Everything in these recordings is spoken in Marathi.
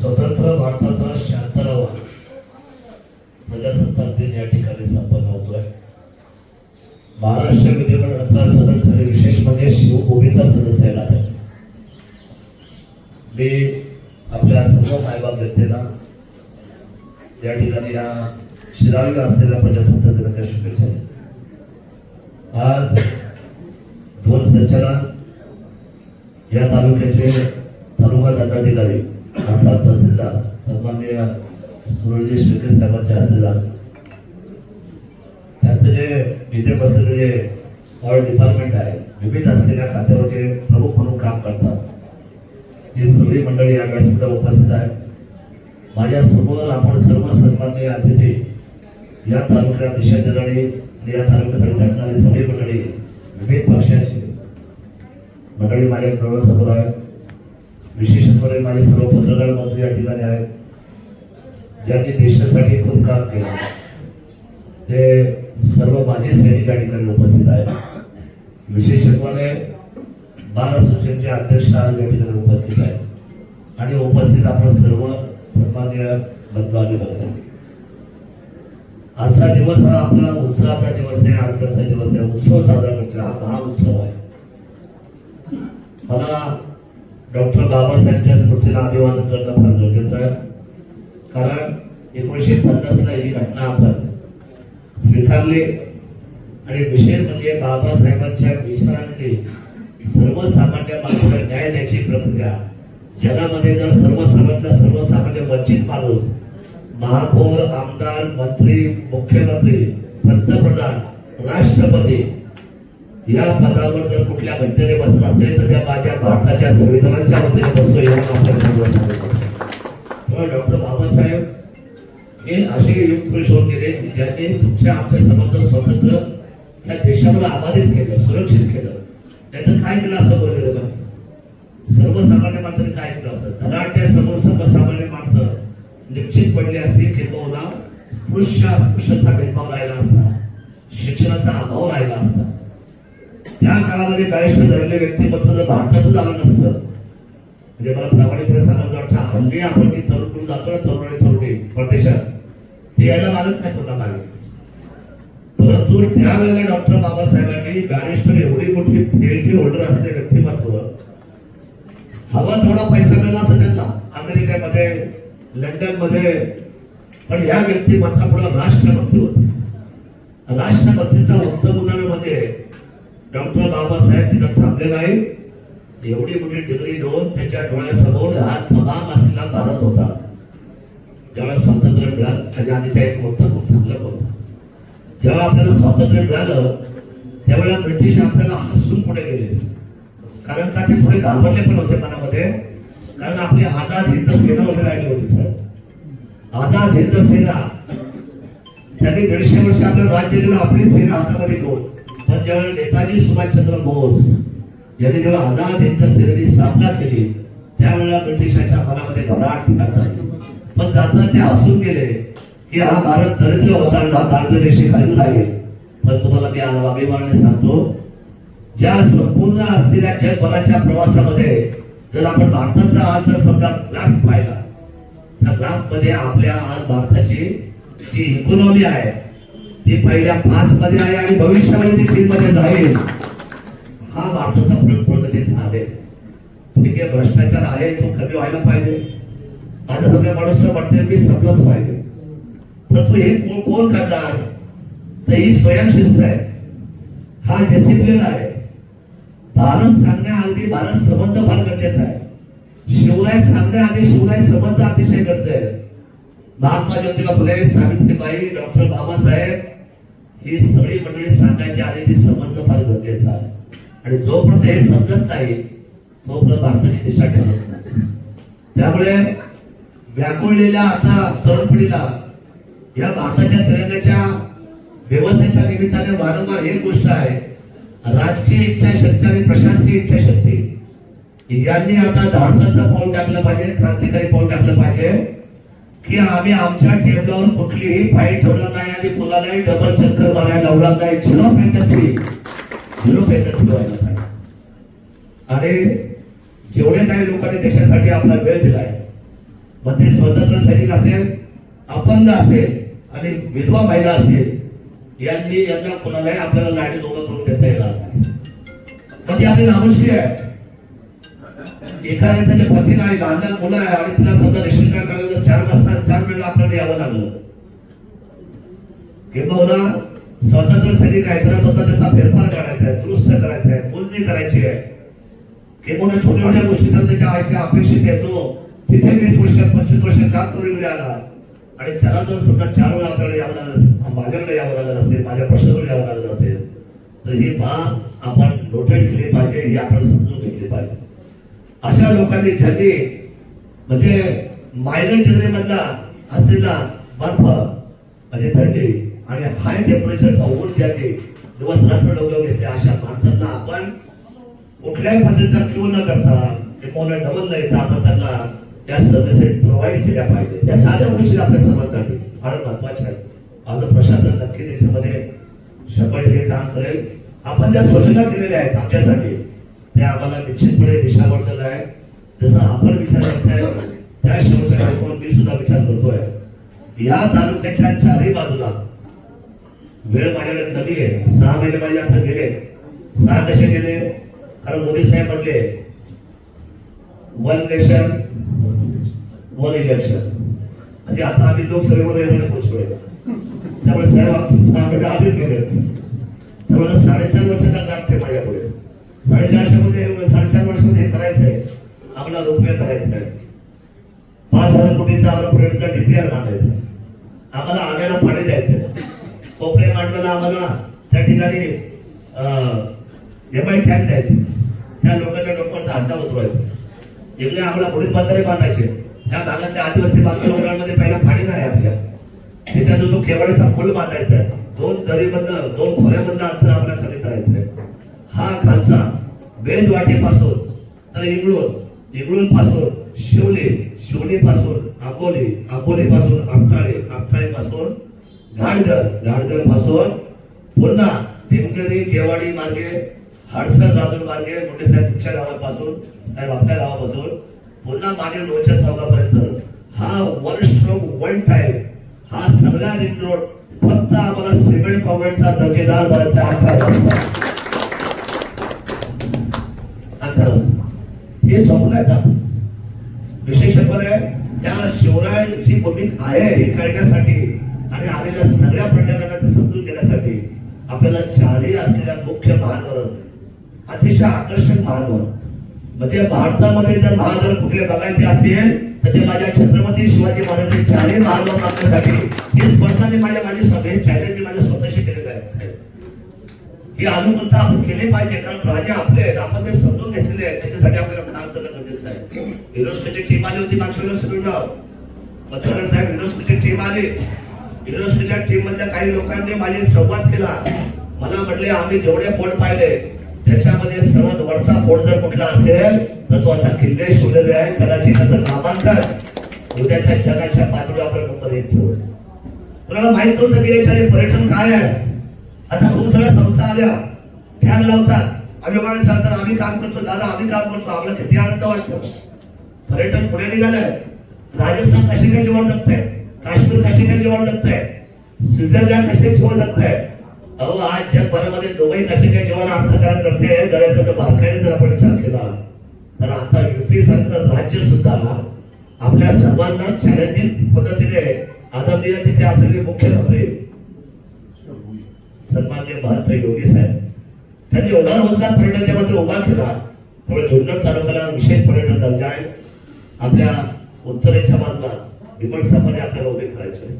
स्वतंत्र भारताचा शहात्तरावा प्रजासत्ताक दिन या ठिकाणी संपन्न होतोय. महाराष्ट्र विधिमंडळाचा सदस्य विशेष म्हणजे शिवभूमीचा सदस्य आहे आता मी आपल्या सर्व मायबाप व्यक्तींना या ठिकाणी या शिरावीला असलेल्या प्रजासत्ताक दिनाच्या शुभेच्छा आज ध्वज संचलन या तालुक्याचे तालुका दंडाधिकारी अर्थात तहसीलदार सन्माननीय सुरळजी श्रीकृष्ण साहेबांचे असलेला त्यांचं जे इथे बसलेले जे ऑल डिपार्टमेंट आहे विविध असलेल्या खात्यावरचे प्रमुख म्हणून काम करतात. ही सगळी मंडळी या व्यासपीठा उपस्थित आहे माझ्यासमोर आपण सर्व सन्माननीय अतिथी या तालुक्यात दिशाधिकारी आणि या तालुक्यासाठी झटणारी सगळी मंडळी विविध पक्षाची मंडळी माझ्या डोळ्यासमोर आहे विशेषत्वाने माझे सर्व पत्रकार बंधू या ठिकाणी आहेत ज्यांनी देशासाठी खूप काम केलं. ते सर्व माझे सैनिक या ठिकाणी उपस्थित आहेत. विशेषत्वाने बाल असोसिएशनचे अध्यक्ष आज या ठिकाणी उपस्थित आहेत. आणि उपस्थित आपण सर्व सन्मान्य बंधू बघतो आजचा दिवस हा आपला उत्सवाचा दिवस आहे आनंदाचा दिवस आहे. उत्सव साजरा करतो हा उत्सव आहे. मला डॉक्टर बाबासाहेबच्या स्मृतीला अभिवादन करणं फार गरजेचं आहे. कारण एकोणीसशे पन्नासला ही घटना आपण स्वीकारली आणि विशेष म्हणजे बाबासाहेबांच्या विचारांनी सर्वसामान्य माणसाला न्याय द्यायची प्रक्रिया जगामध्ये जर सर्वसामान्य सर्वसामान्य वंचित माणूस महापौर आमदार मंत्री मुख्यमंत्री पंतप्रधान राष्ट्रपती या पदावर जर कुठल्या घटनेने बसला असेल तर त्या माझ्या भारताच्या संविधानाच्या वतीने बसतो आपण डॉक्टर बाबासाहेब हे असे युग पुरुष होऊन गेले की ज्यांनी तुमच्या आमच्या समाजात स्वातंत्र्य या देशावर आबाधित केलं सुरक्षित केलं. नाहीतर काय केलं असतं बरोबर लोकांनी सर्वसामान्य माणसाने काय केलं असतं धनाट्या समोर सर्वसामान्य माणसं निश्चित पडली असती किंबहुना स्पृश्य अस्पृश्याचा भेदभाव राहिला असता. शिक्षणाचा अभाव राहिला असता. त्या काळामध्ये बॅरिस्टर झालेले व्यक्तिमत्व जर भारतातच आलं नसतं म्हणजे मला प्रामाणिकपणे सांगायचं वाटतं हल्ली आपण की तरुण मुलं जातो ना तरुण आणि तरुणी परदेशात ते यायला मागत नाही कोणा मागे. परंतु त्यावेळेला डॉक्टर बाबासाहेबांनी बॅरिस्टर एवढी मोठी पीएचडी होल्डर असलेले व्यक्तिमत्व हवा थोडा पैसा मिळाला तर त्यांना अमेरिकेमध्ये लंडनमध्ये पण या व्यक्तिमत्वापुढे राष्ट्रपती होते. राष्ट्रभक्तीचा उत्तम उदाहरण म्हणजे डॉक्टर बाबासाहेब तिथं थांबलेला आहे एवढी मोठी डिग्री घेऊन त्याच्या डोळ्यासमोर हा तमाम असलेला भारत होता. ज्याला स्वातंत्र्य मिळालं. म्हणजे त्याच्या आधीचा एक मोठा खूप चांगला होता जेव्हा आपल्याला स्वातंत्र्य मिळालं त्यावेळेला ब्रिटिश आपल्याला हसून पुढे गेले. कारण का ते थोडे घाबरले पण होते मनामध्ये. कारण आपली आझाद हिंद सेना वगैरे राहिली होती सर. आझाद हिंद सेना त्यांनी दीडशे वर्ष आपलं राज्य दिलं आपली सेना हातामध्ये घेऊन पण ज्यावेळी नेताजी सुभाषचंद्र बोस यांनी जेव्हा आझाद हिंद सेनेची स्थापना केली त्यावेळेला ब्रिटिशाच्या मनामध्ये घबराट तिघात झाली पण जाता ते हसून गेले की हा भारत दरिद्र होता हा दारिद्र्य रेषेखाली राहील. पण तुम्हाला मी अभिमानाने सांगतो ज्या संपूर्ण असलेल्या जगभराच्या प्रवासामध्ये जर आपण भारताचा आज जर समजा ग्राफ पाहिला त्या ग्राफमध्ये आपल्या आज भारताची जी इकॉनॉमी आहे ते पहिल्या पाच मध्ये आहे आणि भविष्यामध्ये तीन मध्ये जाईल. हा भारताचा प्र- आहे ठीक आहे भ्रष्टाचार आहे तो कमी व्हायला पाहिजे. आता सगळ्या माणूस वाटते की संपलंच पाहिजे. परंतु हे कोण कोण करणार? तर ही स्वयंशिस्त आहे. हा डिसिप्लिन आहे. भारत सांगण्याआधी भारत संबंध फार गरजेचा आहे. शिवराय सांगण्याआधी शिवराय संबंध अतिशय गरजेचा आहे. महात्मा ज्योतिबा फुले सावित्रीबाई डॉक्टर बाबासाहेब ही सगळी मंडळी सांगायची आले ती संबंध फार गरजेचा आहे. आणि जोपर्यंत हे समजत नाही तोपर्यंत भारताने दिशा ठरत नाही. त्यामुळे व्याकुळलेल्या आता तरुण पिढीला या भारताच्या तिरंगाच्या व्यवस्थेच्या निमित्ताने वारंवार एक गोष्ट आहे राजकीय इच्छाशक्ती आणि प्रशासकीय इच्छाशक्ती. यांनी आता धाडसाचं पाऊल टाकलं पाहिजे क्रांतिकारी पाऊल टाकलं पाहिजे. की आम्ही आमच्या टेबलावर कुठलीही फाईल ठेवलं नाही आणि कुणालाही डबल चक्कर मारायला लावला नाही. झिरो पेटन्सी. झिरो पेटन्सी व्हायला पाहिजे. आणि जेवढे काही लोकांनी देशासाठी आपला वेळ दिलाय मग ते स्वतंत्र सैनिक असेल अपंग असेल आणि विधवा महिला असेल यांनी यांना कुणालाही आपल्याला लाडी दोघं करून देता येणार नाही. मग ती आपली नामुष्की आहे. एखाद्या त्याच्या पती नाही लहान लहान मुलं आहे आणि तिला समजा रेशन कार्ड काढलं तर चार वाजता चार वेळेला आपल्याला यावं लागलं. किंबहुना स्वतंत्र सैनिक आहे त्याला स्वतः फेरफार करायचा आहे दुरुस्त करायचा आहे बोलणी करायची आहे. किंबहुना छोट्या छोट्या गोष्टी तर त्याच्या आयत्या अपेक्षित येतो हो. तिथे वीस वर्ष पंचवीस वर्ष काम करून इकडे आला. आणि त्याला जर स्वतः चार वेळा आपल्याकडे यावं लागलं असेल माझ्याकडे यावं लागत असेल माझ्या प्रश्नाकडे यावं लागत असेल तर ही बाब आपण नोटेट केली पाहिजे ही आपण समजून घेतली पाहिजे. अशा लोकांनी ज्यांनी म्हणजे मायनर डिग्री असलेला बर्फ म्हणजे थंडी आणि हाय टेम्परेचरचा ओढ घ्यायचे दिवस रात्र डोक्यावर घेतले. अशा माणसांना आपण कुठल्याही पद्धतीचा क्यू न करता किंवा डबल न येता आपण त्यांना त्या सर्व्हिसेस प्रोव्हाइड केल्या पाहिजे. त्या साध्या गोष्टी आपल्या सर्वांसाठी फार महत्त्वाच्या आहेत. माझं प्रशासन नक्की त्याच्यामध्ये शंभर टक्के काम करेल. आपण ज्या सूचना दिलेल्या आहेत आमच्यासाठी त्या आम्हाला निश्चितपणे दिशा दिशावर्तन आहे जसं आपण विचार करताय त्या शेवटच्या मी सुद्धा विचार करतोय. या तालुक्याच्या चारही बाजूला वेळ माझ्याकडे कमी आहे. सहा महिने माझे आता गेले. सहा कसे गेले? कारण मोदी साहेब म्हणले वन नेशन वन इलेक्शन म्हणजे आता आम्ही लोकसभेवर येणारे पोहोचलोय. त्यामुळे साहेब आमचे सहा महिने आधीच गेले. त्यामुळे साडेचार वर्षाचा गाठ आहे माझ्यापुढे. साडेचारशे मध्ये साडेचार वर्षामध्ये हे करायचंय. आम्हाला रुपये करायचं आहे कोटीचा आम्हाला प्रोजेक्टचा डीपीआर बांधायचा. आहे. आम्हाला आण्याला पाणी द्यायचं. कोपरे मांडवाला आम्हाला त्या ठिकाणी एम आय टँक द्यायचे. त्या लोकांच्या डोक्यावरचा अड्डा उतरवायचा. इकडे आम्हाला पोलीस बांधारे बांधायचे. त्या भागातल्या आदिवासी बांधव लोकांमध्ये पहिला पाणी नाही आपल्या. त्याच्यात तो केवळचा पूल बांधायचा आहे. दोन दरीमधनं दोन खोऱ्यामधनं अंतर आम्हाला कमी करायचं आहे. हा खालचा बेजवाटीपासून तर इंगळून इंगळून पासून शिवली शिवलीपासून आंबोली आंबोलीपासून आपटाळे आपटाळे पासून घाटघर घाटघरपासून पुन्हा टिमकरी केवाडी मार्गे हडसर राजूर मार्गे मुंडे साहेब तुमच्या गावापासून साहेब आपल्या गावापासून पुन्हा माने लोच्या चौकापर्यंत. हा वन स्ट्रोक वन टाईम हा सगळा रिंग रोड फक्त आम्हाला सिमेंट कॉमेंटचा दर्जेदार बनायचा अख्खा रस्ता. हे स्वप्न आहेत आपण विशेषपणे त्या शिवरायांची भूमिका आहे हे कळण्यासाठी आणि आलेल्या सगळ्या प्रकरणांना ते समजून घेण्यासाठी आपल्याला चारही असलेल्या मुख्य महानगर अतिशय आकर्षक महानगर. म्हणजे भारतामध्ये जर महानगर कुठले बघायचे असेल तर ते माझ्या छत्रपती शिवाजी महाराजांचे चारही महानगर मागण्यासाठी ही स्पर्धा मी माझ्या माझी सभे चॅलेंज मी माझ्या स्वतःशी केलेलं आहे साहेब. ही अनुकूलता आपण केली पाहिजे कारण राजे आपले आहेत आपण ते समजून घेतलेले आहेत त्याच्यासाठी आपल्याला काम करणं युनेस्कोची टीम आली होती मागच्या वेळेस सुनीलराव? पत्रकार साहेब युनेस्कोची टीम आली? युनेस्कोच्या टीम मधल्या काही लोकांनी माझी संवाद केला. मला म्हटले आम्ही जेवढे फोन पाहिले त्याच्यामध्ये सर्वात वरचा फोन जर कुठला असेल तर तो आता किल्ले शोधलेले आहे. कदाचित त्याचं नामांकन उद्याच्या जगाच्या पातळीवर आपण नंबर यायचं तुम्हाला माहीत नव्हतं की याच्या पर्यटन काय आहे? आता खूप सगळ्या संस्था आल्या. फॅन लावतात. अभिमानी सांगतात आम्ही काम करतो दादा आम्ही काम करतो. आम्हाला किती आनंद वाटतो. पर्यटन पुढे निघालंय. राजस्थान कसे काय जगत जगतंय. काश्मीर कसे काय जगत जगतंय. स्वित्झर्लंड कसे जीवन जगतंय. अहो आज जगभरामध्ये दुबई कसे काय जीवन अर्थकारण करते. जरायचं तर बारकाईने जर आपण विचार केला तर आता युपी सारखं राज्य सुद्धा आपल्या सर्वांना चॅलेंजिंग पद्धतीने आदरणीय तिथे असलेले मुख्यमंत्री सन्मान्य भारत योगी साहेब त्यांनी एवढा रोजगार पर्यटनामध्ये उभा केला. त्यामुळे जुन्नर तालुक्याला विशेष पर्यटन दर्जा आहे. आपल्या उत्तरेच्या बाजूला विमर्शामध्ये आपल्याला उभे करायचे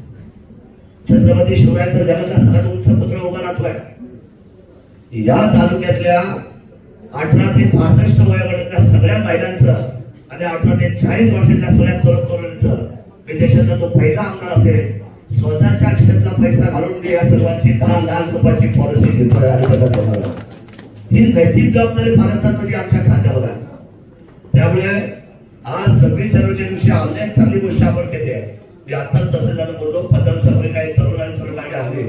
छत्रपती शिवरायांचा जगाचा सगळ्यात उंच पुतळा उभा राहतोय. या तालुक्यातल्या अठरा ते पासष्ट वयोगटातल्या सगळ्या महिलांचं आणि अठरा ते चाळीस वर्षांच्या सगळ्या तरुण तरुणींचं मी देशातला तो पहिला आमदार असेल. स्वतःच्या क्षेत्रात पैसा घालून मी या सर्वांची दहा लाख रुपयाची पॉलिसी घेतोय आणि ही नैतिक जबाबदारी भारतामध्ये आमच्या खात्यावर आहे. त्यामुळे आज सव्वीस जानेवारीच्या दिवशी अनेक चांगली गोष्ट आपण केली आहे. मी आताच जसं झालं बोललो पदर सगळे काही तरुण आणि मागे आले.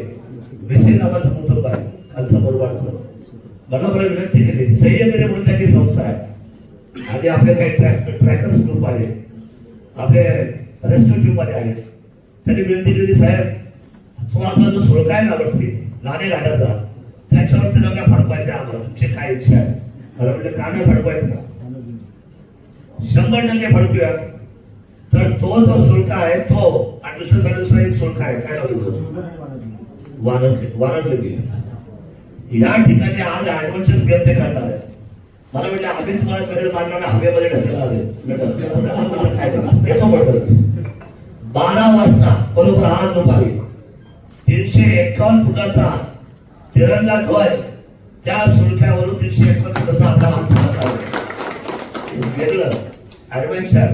विसे नावाचं कुटुंब आहे खालसा बोरवाडचं मला मला विनंती केली सह्याद्री म्हणून त्याची संस्था आहे. आणि आपले काही ट्रॅक ट्रॅकर्स ग्रुप आहे. आपले रेस्क्यू टीममध्ये आहेत त्यांनी विनंती केली साहेब तो आपला जो सुळका आहे ना वरती नाणे घाटाचा. त्याच्यावरती नका फडकवायचा आम्हाला. तुमची काय इच्छा आहे? खरं म्हणजे का नाही फडकवायचं? शंभर टक्के फडकूया तर तो जो शुल्क आहे तो आणि दुसऱ्या दुसरा एक शुल्क आहे. काय लावलं वानर वानर लगे या ठिकाणी आज ऍडव्हान्सेस गेम ते करणार आहे. मला म्हटलं आधीच मला सगळे मारणार हवेमध्ये ढकलणार आहे. काय बारा वाजता बरोबर आज दुपारी तीनशे एकावन्न फुटाचा तिरंगा ध्वज त्या सुरख्यावरून तीनशे एकावन्न फुटाचा आपला वेगळं. ऍडव्हेंचर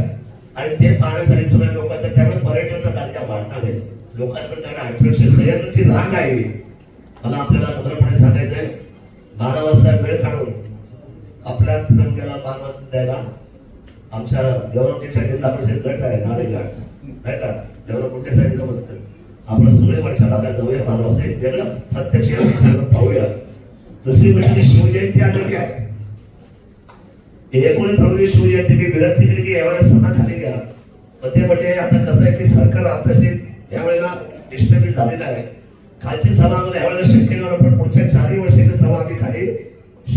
आणि ते पाहण्यासाठी सगळ्या लोकांचा त्यामुळे पर्यटनाचा तारखा वाढणार आहे लोकांकडे त्यांना ऍडव्हेंचर सह्याद्रीची रांग आहे. मला आपल्याला नम्रपणे सांगायचं आहे बारा वाजता वेळ काढून आपल्या तिरंग्याला मानवत द्यायला आमच्या देवरामच्या जिल्हा परिषद गट आहे नाडे नाही का? देवराम कोणत्या साईडला बसतं आपण सगळे वरच्या आता जाऊया बारा वाजता. वेगळं प्रत्यक्ष पाहूया. दुसरी म्हणजे शिवजयंती आलेली आहे एकोणीस फरवरी ते मी विनंती केली की यावेळेस सभा खाली घ्या. पण ते म्हणजे आता कसं आहे की सरकार आताशी यावेळेला डिस्टर्बिट झालेलं आहे. खालची सभा आम्हाला यावेळेला शक्य नाही पण पुढच्या चारही वर्षाची सभा आम्ही खाली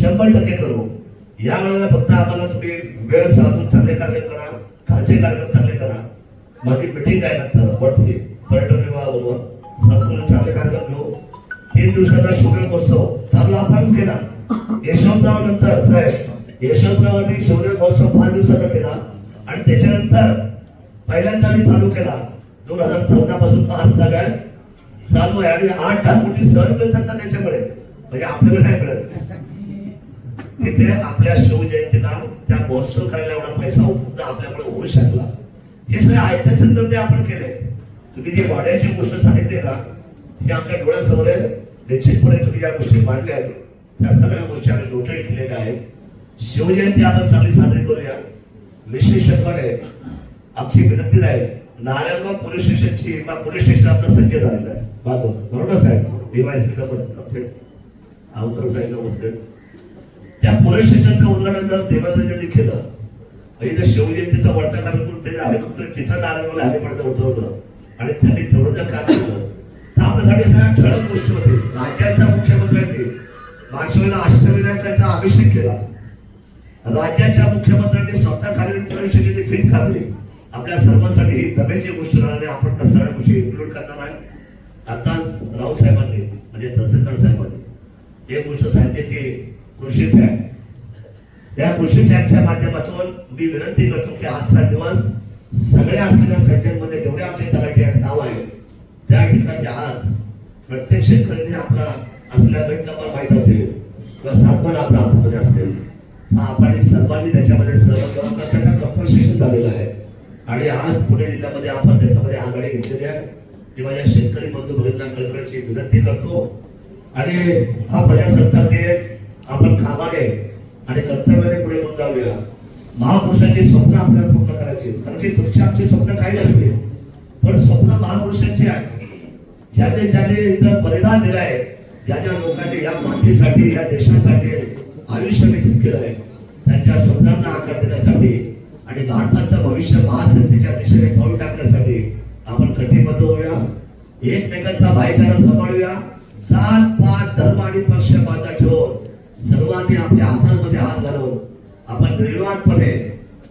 शंभर टक्के करू. या वेळेला फक्त आम्हाला तुम्ही वेळ साधून चांगले कार्यक्रम करा खालचे कार्यक्रम चांगले करा. माझी मिटिंग आहे नंतर वरती. पर्यटन विभागाबरोबर संपूर्ण चांगले कार्यक्रम घेऊ. तीन दिवसाचा शिवराय महोत्सव. चालू आपणच केला. यशवंतराव नंतर साहेब. यशवंतरावांनी शौर्य महोत्सव पाच दिवसाचा केला. आणि त्याच्यानंतर पहिल्यांदा मी चालू केला. दोन हजार चौदा पासून पाच जागा चालू आहे. आणि आठ दहा कोटी सहज मिळतात ना त्याच्यामुळे. म्हणजे आपल्याला नाही मिळत. तिथे आपल्या शिवजयंतीला त्या महोत्सव करायला एवढा पैसा उपलब्ध आपल्याकडे होऊ शकला. हे सगळे आयत्या निर्णय आपण केले. तुम्ही जी वाड्याची गोष्ट सांगितली ना हे आमच्या डोळ्यासमोर निश्चितपणे तुम्ही ज्या गोष्टी मांडल्या आहेत त्या सगळ्या गोष्टी आम्ही नोटेड केलेल्या आहेत. शिवजयंती आपण चांगली साजरी करूया. विशेषपणे आमची विनंती राहील नारायणगाव पोलीस स्टेशनची किंवा पोलीस स्टेशन आता सज्ज झालेलं आहे. बरोबर बरोबर साहेब? डीवायसपी आपले अवतर साहेब बसले त्या पोलीस स्टेशनचं उद्घाटन जर देवेंद्रजींनी केलं इथं शिवजयंतीचा वरचा कार्यक्रम ते हेलिकॉप्टर तिथं नारायणगावला हेलिकॉप्टर उतरवलं आणि त्यांनी तेवढं जर काम केलं तर आपल्यासाठी सगळ्या ठळक गोष्टी होती. राज्याच्या मुख्यमंत्र्यांनी मागच्या वेळेला अष्टविनायकाचा अभिषेक केला. राज्याच्या मुख्यमंत्र्यांनी स्वतः कार्यक्रम पोलीस स्टेशनची आपल्या सर्वांसाठी ही जमेची गोष्ट राहणार आहे आपण त्या सगळ्या गोष्टी इन्क्लूड करणार आहे. आताच राव साहेबांनी म्हणजे तहसीलदार साहेबांनी एक गोष्ट सांगितली की कृषी टॅग त्या कृषी टॅगच्या माध्यमातून मी विनंती करतो की आजचा दिवस सगळ्या असलेल्या सेक्टरमध्ये जेवढे आमचे तलाठी आहेत नाव आहे त्या ठिकाणी आज प्रत्येक शेतकऱ्यांनी आपला असलेला गट नंबर माहीत असेल किंवा सातबार आपल्या हातामध्ये असेल. आपण सर्वांनी त्याच्यामध्ये सहभाग घ्यावा कारण त्याचा झालेलं आहे. आणि आज पुणे जिल्ह्यामध्ये आपण त्याच्यामध्ये आघाडी घेतलेली आहे. मी माझ्या शेतकरी बंधू भगिनींना कळकळीची विनंती करतो. आणि हा प्रजासत्ताक आपण कामाने आणि कर्तव्याने पुढे घेऊन जाऊया. महापुरुषांची स्वप्न आपल्याला पूर्ण करायची कारण की तुमची आमची स्वप्न काही नसते. पण स्वप्न महापुरुषांची आहे. ज्याने ज्याने इथं बलिदान दिलं आहे ज्या ज्या लोकांनी या मातीसाठी या देशासाठी आयुष्य व्यतीत केलं आहे. त्यांच्या स्वप्नांना आकार देण्यासाठी आणि भारताचं भविष्य महासत्तेच्या दिशेने पाऊल टाकण्यासाठी आपण कटिबद्ध होऊया. एकमेकांचा भाईचारा सांभाळूया. जात पात धर्म आणि पक्ष बाधा ठेवून सर्वांनी आपल्या हातांमध्ये हात घालून आपण निर्वाणपणे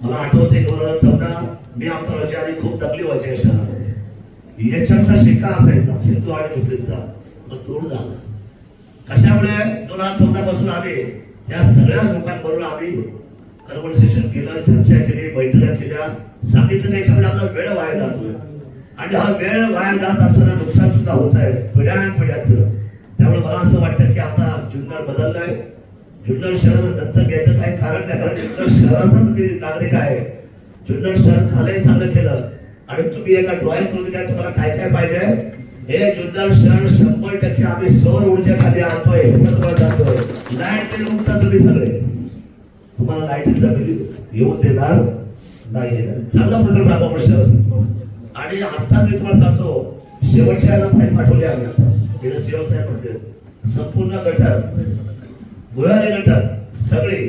मला आठवते दोन हजार चौदा मी आमचा राजा आणि खूप दबली व्हायची शहरामध्ये याच्यातला शिक्का असायचा हिंदू आणि मुस्लिमचा. मग दूर झाला. कशामुळे दोन हजार चौदा पासून आम्ही या सगळ्या लोकांबरोबर आम्ही कन्व्हर्सेशन केलं चर्चा केली बैठका केल्या. सांगितलं त्याच्यामध्ये आपला वेळ वाया जातोय आणि हा वेळ वाया जात असताना नुकसान सुद्धा होत आहे. पिढ्यानपिढ्याचं. त्यामुळे मला असं वाटतं की आता जुन्नर बदललाय. जुन्नर शहर दत्तक घ्यायचं काही कारण नाही? कारण जुन्नर शहराचाच मी नागरिक आहे. जुन्नर शहर खाली चांगलं केलं. आणि तुम्ही एका ड्रॉइंग करून द्या तुम्हाला काय काय पाहिजे? हे जुन्नर शहर शंभर टक्के आम्ही सौर ऊर्जा खाली आणतोय लाइट बिल तुम्ही सगळे. तुम्हाला लाईटीचा बिल येऊन देणार नाही चांगला प्रकल्प आपण प्रश्न आणि आता मी तुम्हाला सांगतो शेवटच्या याला फाईल पाठवली आम्ही आता. सेवक साहेब असतील. संपूर्ण गटर भुयारी गटर सगळी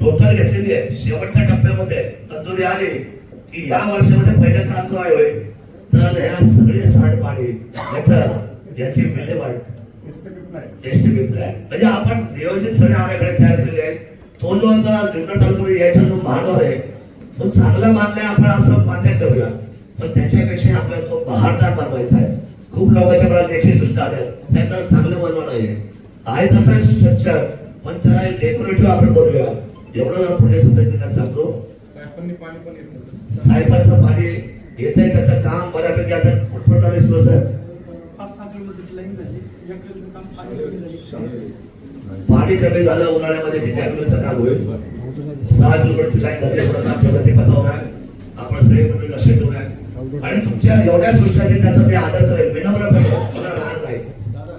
टोटल घेतलेली आहे. शेवटच्या टप्प्यामध्ये तंदुरी आली की या वर्षामध्ये पहिलं काम काय होईल? तर ह्या सगळे सांडपाणी याचं याची विल्हेवाट प्लॅन म्हणजे आपण नियोजित सगळे आराखडे तयार आहेत. तो जो आता जुन्नर तालुक्यामध्ये यायचा जो महानवर आहे. तो चांगला मान्य आपण असं मान्य करूया. पण त्याच्यापेक्षा आपल्याला तो बहारदार बनवायचा आहे. खूप लोकांच्या मला लेखी सूचना आल्या. साहेब चांगलं बनवा नाहीये आहे तसं स्ट्रक्चर पण त्याला डेकोरेटिव्ह आपण करूया एवढं पुणे सतत सांगतो. साहेबांनी पाणी पण येत. साहेबांचं येतंय त्याचं काम बऱ्यापैकी आता फटफट आले सुरू आहे पाच सहा किलोमीटरची लाईन झाली एकरचं काम पाणी कमी झाली पाणी कमी झालं उन्हाळ्यामध्ये किती अकराचं काम होईल? सहा किलोमीटरची लाईन झाली एवढं काम प्रगती पथावर आहे आपण सगळे लक्ष ठेवूया आणि तुमच्या एवढ्या सृष्टाचे त्याचा मी आदर करेल विनम्रपणे मला राहणार नाही. दादा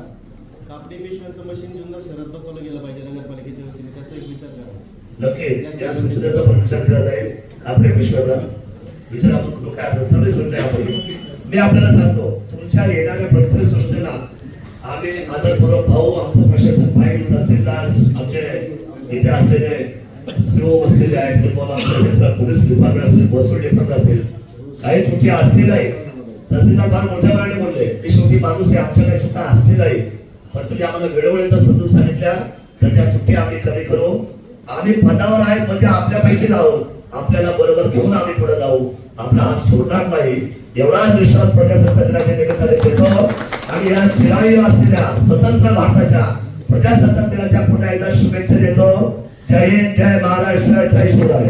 कापडी पिशव्यांचं मशीन शहरात बसवलं गेलं पाहिजे नगरपालिकेच्या वतीने त्याचा एक विचार करा. नक्की त्या सूचनेचा पण विचार केला जाईल. विचार आपण काय आपण सगळे आपण. मी आपल्याला सांगतो तुमच्या येणाऱ्या प्रत्येक सूचनेला आम्ही आदरपूर्वक भाऊ आमचं प्रशासन पाहिजे तहसीलदार आमचे इथे असलेले सीओ बसलेले आहेत किंवा आमचे पोलीस डिपार्टमेंट असेल महसूल डिपार्टमेंट असेल. काही त्रुटी असतीलही तहसीलदार फार मोठ्या प्रमाणे बोलले मी शेवटी माणूस आहे आमच्या काही चुका असतीलही पण तुम्ही आम्हाला वेळोवेळी जर समजून सांगितल्या तर त्या चुकी आम्ही कमी करू. आम्ही पदावर आहेत म्हणजे आपल्यापैकीच आहोत. आपल्याला बरोबर घेऊन आम्ही पुढे जाऊ. आपला हात सोडणार नाही. एवढा विश्वास प्रजासत्ताक दिनाच्या निमित्ताने देतो. आणि या चिराई असलेल्या स्वतंत्र भारताच्या प्रजासत्ताक दिनाच्या पुन्हा एकदा शुभेच्छा देतो. जय हिंद जय महाराष्ट्र जय शिवराय.